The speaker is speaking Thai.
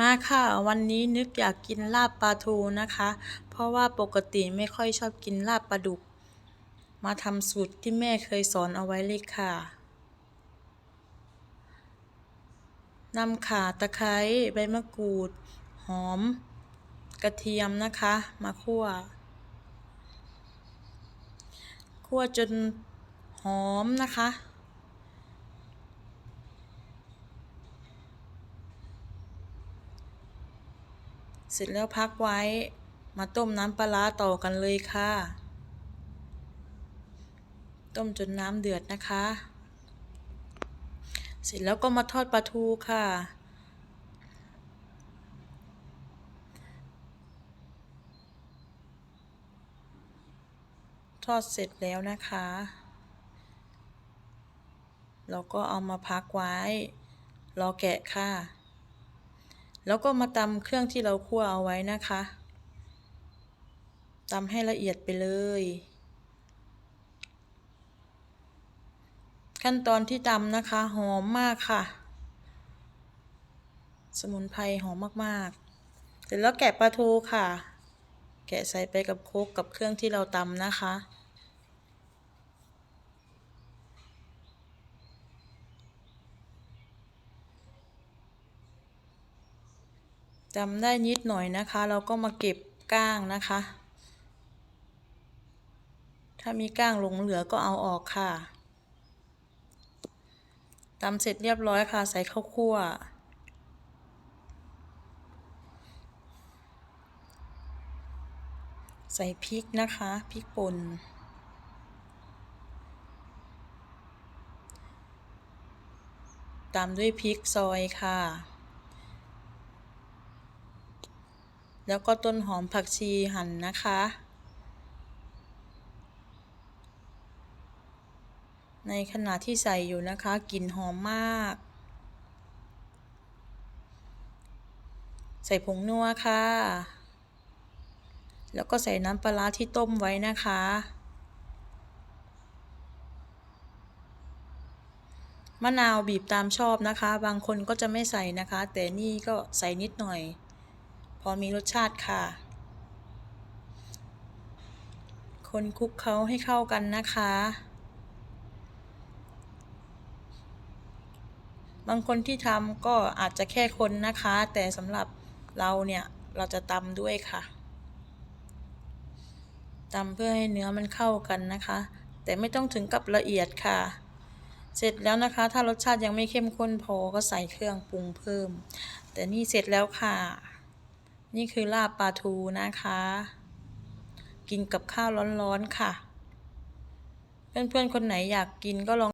มาค่ะ วันนี้นึกอยากกินลาบปลาทูนะคะ เพราะว่าปกติไม่ค่อยชอบกินลาบปลาดุก มาทำสูตรที่แม่เคยสอนเอาไว้เลยค่ะนำข่าตะไคร้ใบมะกรูด หอม กระเทียมนะคะ มาคั่ว คั่วจนหอมนะคะ เสร็จแล้วพักไว้ มาต้มน้ำปลาต่อกันเลยค่ะ ต้มจนน้ำเดือดนะคะ เสร็จแล้วก็มาทอดปลาทูค่ะ ทอดเสร็จแล้วนะคะ เราก็เอามาพักไว้ รอแกะค่ะ แล้วก็มาตำเครื่องที่เราคั่วเอาไว้นะคะตำให้ละเอียดไปเลย ขั้นตอนที่ตำนะคะ หอมมากค่ะ สมุนไพรหอมมากๆ เสร็จแล้วแกะปลาทูค่ะ แกะใส่ไปกับโคกกับเครื่องที่เราตำนะคะ จำได้นิดหน่อยนะคะ เราก็มาเก็บก้างนะคะ ถ้ามีก้างหลงเหลือก็เอาออกค่ะตำเสร็จเรียบร้อยค่ะ ใส่ข้าวคั่ว ใส่พริกนะคะพริกป่นตามด้วยพริกซอยค่ะ แล้วก็ต้นหอมผักชีหั่นนะคะ ในขณะที่ใส่อยู่นะคะกลิ่นหอมมาก ใส่ผงนัวค่ะ แล้วก็ใส่น้ำปลาที่ต้มไว้นะคะมะนาวบีบตามชอบนะคะ บางคนก็จะไม่ใส่นะคะ แต่นี่ก็ใส่นิดหน่อย อมีรสชาติค่ะ คนคลุกเคล้าให้เข้ากันนะคะ บางคนที่ทำก็อาจจะแค่คนนะคะ แต่สำหรับเราเนี่ย เราจะตำด้วยค่ะตำเพื่อให้เนื้อมันเข้ากันนะคะ แต่ไม่ต้องถึงกับละเอียดค่ะ เสร็จแล้วนะคะ ถ้ารสชาติยังไม่เข้มข้นพอก็ใส่เครื่องปรุงเพิ่ม แต่นี่เสร็จแล้วค่ะ นี่คือลาบปลาทูนะคะ กินกับข้าวร้อนๆค่ะ เพื่อนๆคนไหนอยากกินก็ลอง